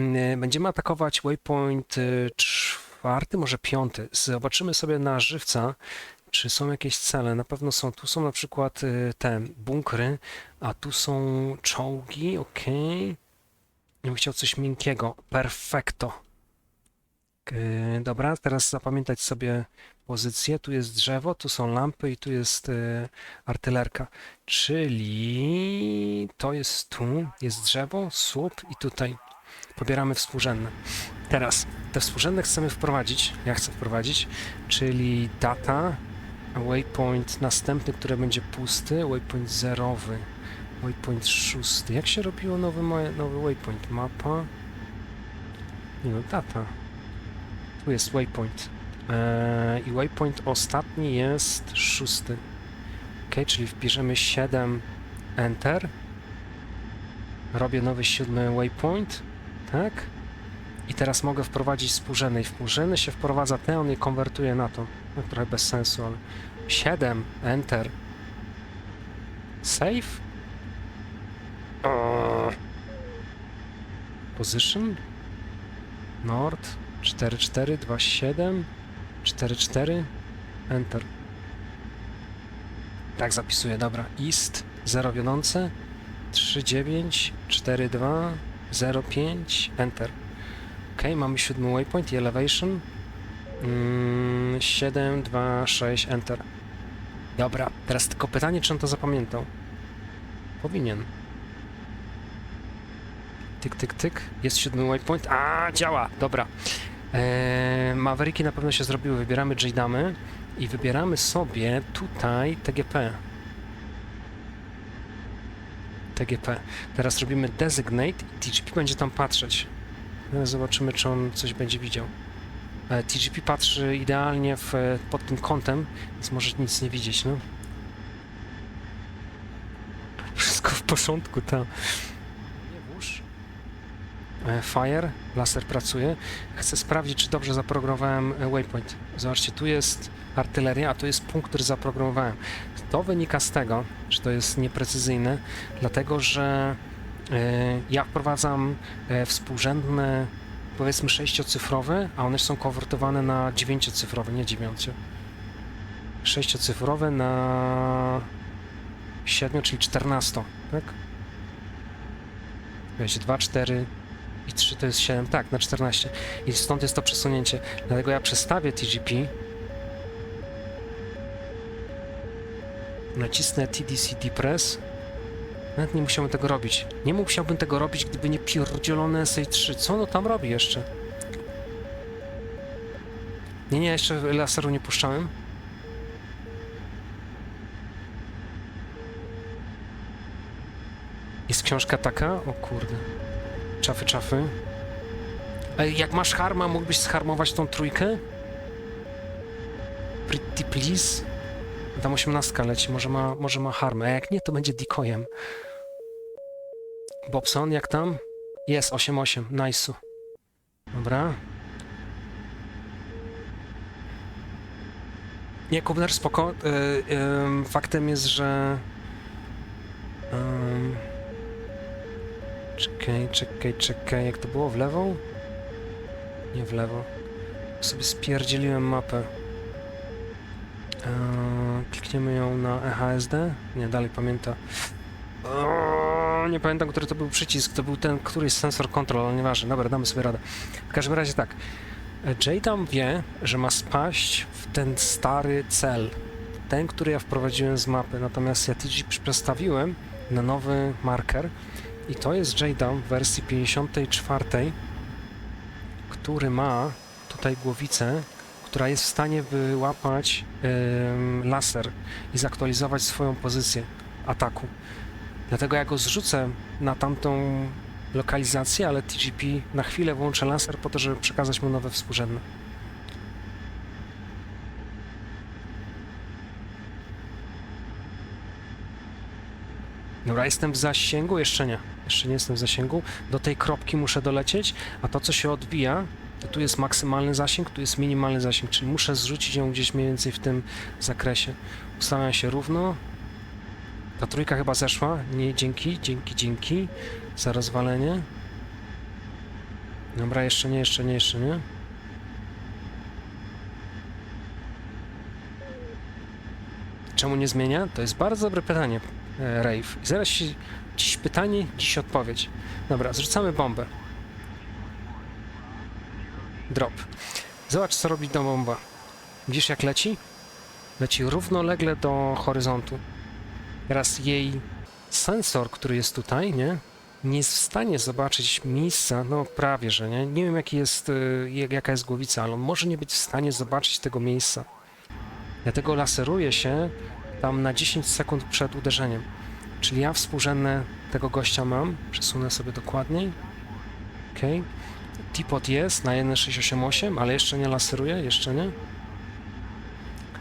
mm, będziemy atakować waypoint y, czwarty, może piąty. Zobaczymy sobie na żywca, czy są jakieś cele. Na pewno są. Tu są na przykład y, te bunkry, a tu są czołgi, ok. Ja bym chciał coś miękkiego. Perfekto. Dobra, teraz zapamiętać sobie pozycję. Tu jest drzewo, tu są lampy i tu jest y, artylerka. Czyli to jest tu, jest drzewo, słup i tutaj pobieramy współrzędne. Teraz te współrzędne chcemy wprowadzić, ja chcę wprowadzić, czyli data, waypoint następny, który będzie pusty, waypoint zerowy, waypoint szósty. Jak się robiło nowy, nowy waypoint? Mapa? Nie no, data. Tu jest waypoint. Eee, I waypoint ostatni jest szósty. Ok, czyli wpiszemy 7 Enter. Robię nowy siódmy waypoint. Tak. I teraz mogę wprowadzić współrzędne. I współrzędne się wprowadza te, on je konwertuje na to. No, trochę bez sensu, ale 7 Enter. Save. Position. Nord. 4, 4, 2, 7, 4, 4, Enter. Tak zapisuję, dobra. East, 0 wiodące, 3, 9, 4, 2, 0, 5, Enter. Ok, mamy siódmy waypoint i elevation. Mm, 7, 2, 6, Enter. Dobra, teraz tylko pytanie, czy on to zapamiętał. Powinien. Tyk, tyk, tyk. Jest siódmy waypoint. A, działa! Dobra. Eee, Mavericki na pewno się zrobiły. Wybieramy JDamy i wybieramy sobie tutaj TGP. TGP. Teraz robimy designate i TGP będzie tam patrzeć. Teraz zobaczymy, czy on coś będzie widział. E, TGP patrzy idealnie w, pod tym kątem, więc może nic nie widzieć, no. Wszystko w porządku, tam. E, Fire, laser pracuje. Chcę sprawdzić, czy dobrze zaprogramowałem e, waypoint. Zobaczcie, tu jest artyleria, a tu jest punkt, który zaprogramowałem. To wynika z tego, że to jest nieprecyzyjne, dlatego że e, ja wprowadzam współrzędne, powiedzmy sześciocyfrowe, a one są konwertowane na dziewięciocyfrowe, nie dziewięcio. Sześciocyfrowe na siedmiu, czyli czternasto, tak? Wiecie, 2, 4, i 3 to jest 7, tak, na 14. I stąd jest to przesunięcie. Dlatego ja przestawię TGP. Nacisnę TDCD Press. Nawet nie musiałbym tego robić. Nie musiałbym tego robić, gdyby nie pierdzielone SA3. Co ono tam robi jeszcze? Nie, nie, jeszcze laseru nie puszczałem. Jest książka taka? O kurde. Czafy, czafy. Ej, jak masz harma, mógłbyś scharmować tą trójkę? Pretty please? Tam 18 leci, może ma, może ma harmę, a jak nie, to będzie decoyem. Bobson, jak tam? Jest, 8-8, nice'u. Dobra. Nie, Kubner, spoko. Y, ym, faktem jest, że... Czekaj, czekaj, czekaj, jak to było? W lewo? Nie w lewo. Sobie spierdzieliłem mapę. Eee, klikniemy ją na EHSD? Nie, dalej pamięta. Eee, nie pamiętam, który to był przycisk. To był ten, który jest sensor control, ale nieważne. Dobra, damy sobie radę. W każdym razie tak. tam wie, że ma spaść w ten stary cel. Ten, który ja wprowadziłem z mapy. Natomiast ja TG przestawiłem na nowy marker. I to jest JDAM w wersji 54, który ma tutaj głowicę, która jest w stanie wyłapać ym, laser i zaktualizować swoją pozycję ataku. Dlatego ja go zrzucę na tamtą lokalizację, ale TGP na chwilę włączę laser po to, żeby przekazać mu nowe współrzędne. Dobra, jestem w zasięgu? Jeszcze nie. Jeszcze nie jestem w zasięgu. Do tej kropki muszę dolecieć, a to, co się odbija, to tu jest maksymalny zasięg, tu jest minimalny zasięg, czyli muszę zrzucić ją gdzieś mniej więcej w tym zakresie. Ustawiam się równo. Ta trójka chyba zeszła. Nie, dzięki, dzięki, dzięki za rozwalenie. Dobra, jeszcze nie, jeszcze nie, jeszcze nie. Czemu nie zmienia? To jest bardzo dobre pytanie, Rave. I zaraz się... Dziś pytanie, dziś odpowiedź. Dobra, zrzucamy bombę. Drop. Zobacz, co robi ta bomba. Widzisz, jak leci? Leci równolegle do horyzontu. Teraz jej sensor, który jest tutaj, nie? Nie jest w stanie zobaczyć miejsca, no prawie, że nie. Nie wiem, jaki jest, y, jak- jaka jest głowica, ale on może nie być w stanie zobaczyć tego miejsca. Dlatego laseruje się tam na 10 sekund przed uderzeniem. Czyli ja współrzędne tego gościa mam. Przesunę sobie dokładniej. Ok. Tipot jest na 1.688, ale jeszcze nie laseruje, jeszcze nie.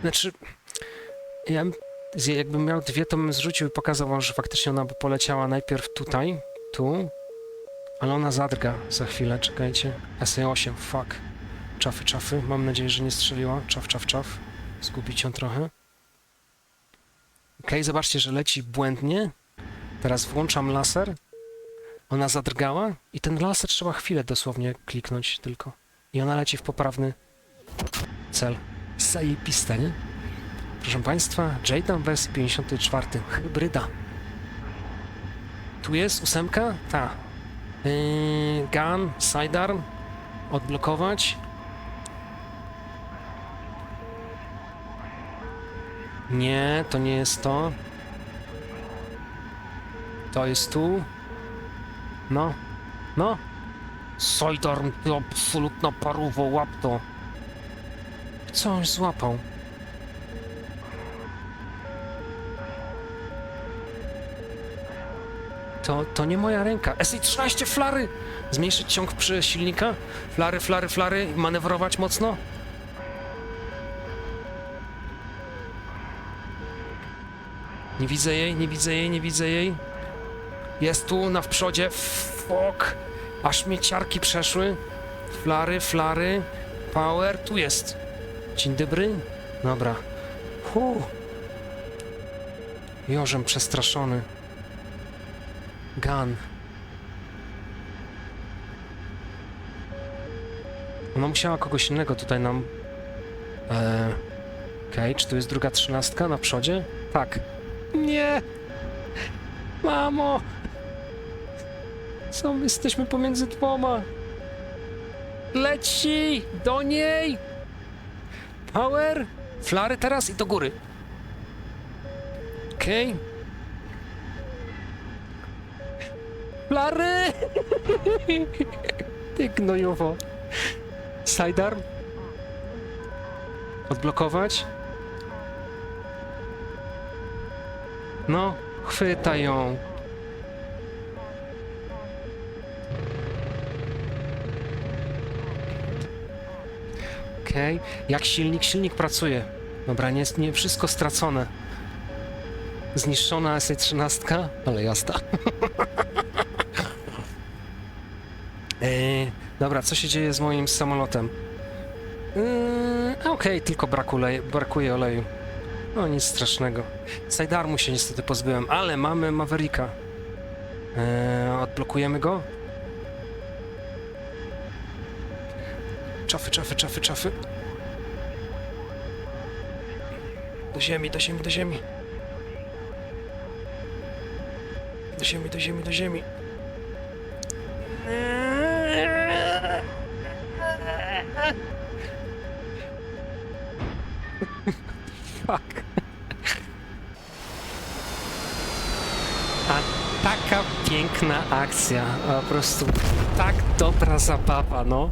Znaczy, ja jakbym miał dwie, to bym zrzucił i pokazał że faktycznie ona by poleciała najpierw tutaj, tu, ale ona zadrga za chwilę, czekajcie. SA8, fuck. Czafy, czafy, mam nadzieję, że nie strzeliła. Czaf, czaf, czaf. Zgubić ją trochę. Okej, zobaczcie, że leci błędnie. Teraz włączam laser. Ona zadrgała i ten laser trzeba chwilę dosłownie kliknąć tylko. I ona leci w poprawny cel. Zajebiste, nie? Proszę Państwa, Jadam w wersji 54. Hybryda. Tu jest ósemka? Ta. Yy, gun, sidearm. Odblokować. Nie, to nie jest to. To jest tu. No. No. Sidearm, ty absolutna paruwo, łap to. Co on złapał? To, to nie moja ręka. SI-13 flary! Zmniejszyć ciąg przy silnika. Flary, flary, flary. Manewrować mocno. Nie widzę jej, nie widzę jej, nie widzę jej. Jest tu, na wprzodzie. Fok. Aż mnie ciarki przeszły. Flary, flary. Power. Tu jest. Dzień dobry. Dobra. Hu. Jorzem przestraszony. Gun. Ona musiała kogoś innego tutaj nam... Eee... Okej, czy tu jest druga trzynastka na przodzie? Tak. Nie! Mamo! Co, my jesteśmy pomiędzy dwoma? Leci! Do niej! Power! Flary teraz i do góry. Okej. Flary! Ty gnojowo. Sidearm. Odblokować. No, chwytaj ją. Okej. Jak silnik? Silnik pracuje. Dobra, nie, nie wszystko stracone. Zniszczona SE-13, ale jazda. Eee, dobra, co się dzieje z moim samolotem? Eee, Okej, tylko braku olej- brakuje oleju. No, nic strasznego. Sidearmu się niestety pozbyłem, ale mamy Mavericka. Eee, odblokujemy go? Czafy, czafy, czafy, czafy. Do ziemi, do ziemi, do ziemi. Do ziemi, do ziemi, do ziemi. Piękna akcja, po prostu tak dobra zabawa, no.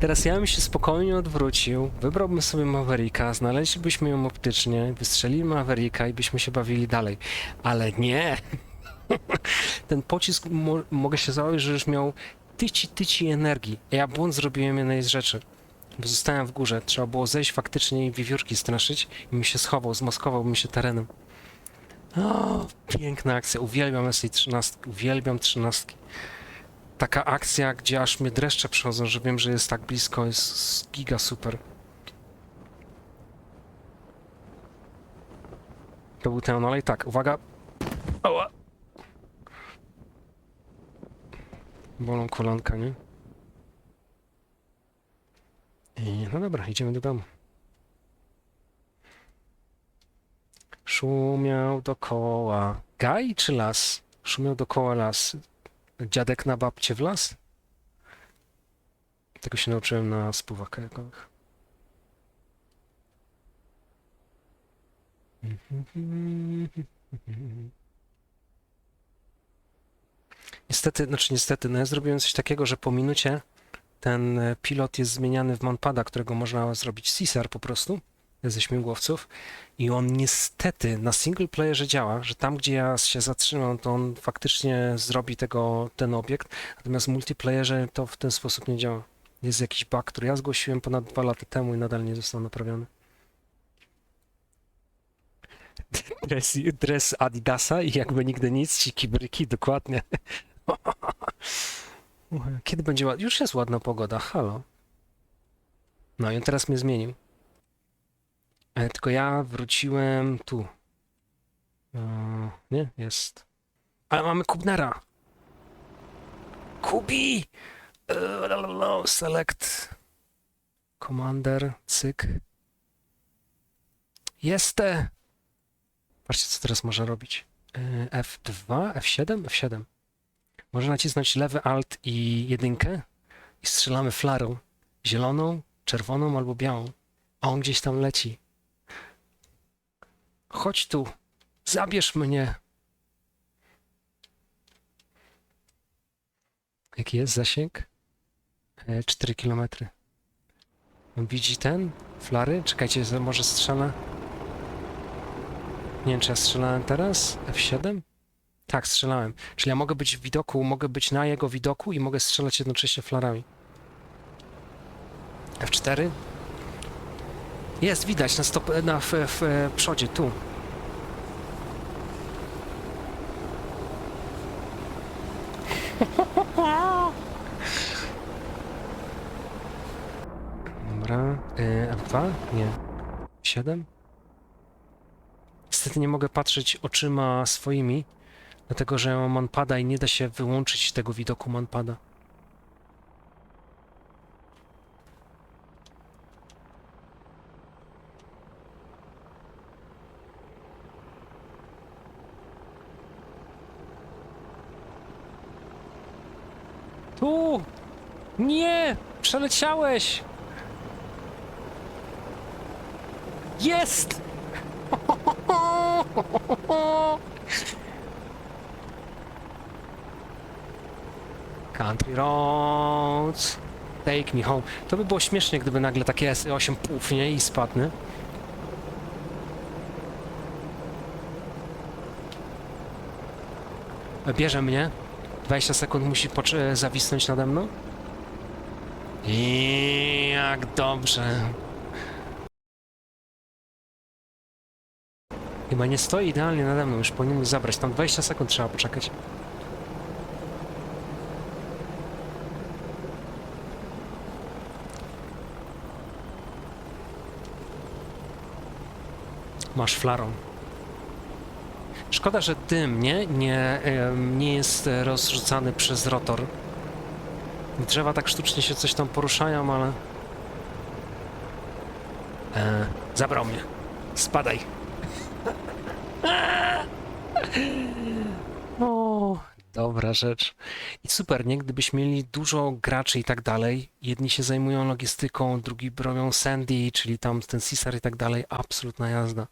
Teraz ja bym się spokojnie odwrócił, wybrałbym sobie Mavericka, znaleźlibyśmy ją optycznie, wystrzelili Mavericka i byśmy się bawili dalej. Ale nie! Ten pocisk, mo mogę się założyć, że już miał tyci, tyci energii. Ja błąd zrobiłem jednej z rzeczy. Zostałem w górze, trzeba było zejść faktycznie i wiewiórki straszyć i mi się schował, zmaskował mi się terenem. O, piękna akcja, uwielbiam SI-13, uwielbiam trzynastki. Taka akcja, gdzie aż mnie dreszcze przychodzą, że wiem, że jest tak blisko, jest giga super. To był ten olej, tak, uwaga. Oła. Bolą kolanka, nie? I, no dobra, idziemy do domu. Szumiał dokoła. Gaj czy las? Szumiał dokoła las. Dziadek na babcie w las? Tego się nauczyłem na spływach kajakowych. Niestety, znaczy niestety, no ja zrobiłem coś takiego, że po minucie ten pilot jest zmieniany w manpada, którego można zrobić Caesar po prostu ze śmigłowców i on niestety na single playerze działa, że tam gdzie ja się zatrzymam, to on faktycznie zrobi tego, ten obiekt, natomiast w multiplayerze to w ten sposób nie działa. Jest jakiś bug, który ja zgłosiłem ponad dwa lata temu i nadal nie został naprawiony. Dres, dres Adidasa i jakby nigdy nic, ci kibryki, dokładnie. Kiedy będzie ładna? Już jest ładna pogoda, halo. No i on teraz mnie zmienił. E, Tylko ja wróciłem tu. E, nie, jest. Ale mamy Kubnera. Kubi! E, Select. Commander, cyk. Jestem! Patrzcie, co teraz można robić. E, F2, F7, F7. Może nacisnąć lewy alt i jedynkę i strzelamy flarą. Zieloną, czerwoną albo białą. A on gdzieś tam leci. Chodź tu, zabierz mnie. Jaki jest zasięg? E, 4 km. On widzi ten? Flary? Czekajcie, może strzelę. Nie wiem, czy ja strzelałem teraz? F7? Tak, strzelałem. Czyli ja mogę być w widoku, mogę być na jego widoku i mogę strzelać jednocześnie flarami. F4? Jest, widać na, stop, na w, w, przodzie, tu. Dobra, y, F2? Nie. 7? Niestety nie mogę patrzeć oczyma swoimi, dlatego że mam manpada i nie da się wyłączyć tego widoku manpada. Nie! Przeleciałeś! Jest! Country roads, take me home. To by było śmiesznie, gdyby nagle takie S8 pufnie i spadnie. Bierze mnie. 20 sekund musi e, zawisnąć nade mną. I jak dobrze. Chyba nie stoi idealnie nade mną, już powinien zabrać. Tam 20 sekund trzeba poczekać. Masz flarą. Szkoda, że dym nie, nie, nie jest rozrzucany przez rotor. Drzewa tak sztucznie się coś tam poruszają, ale... E, zabrał mnie. Spadaj. O, dobra rzecz. I super, nie? Gdybyśmy mieli dużo graczy i tak dalej, jedni się zajmują logistyką, drugi robią Sandy, czyli tam ten Caesar i tak dalej, absolutna jazda.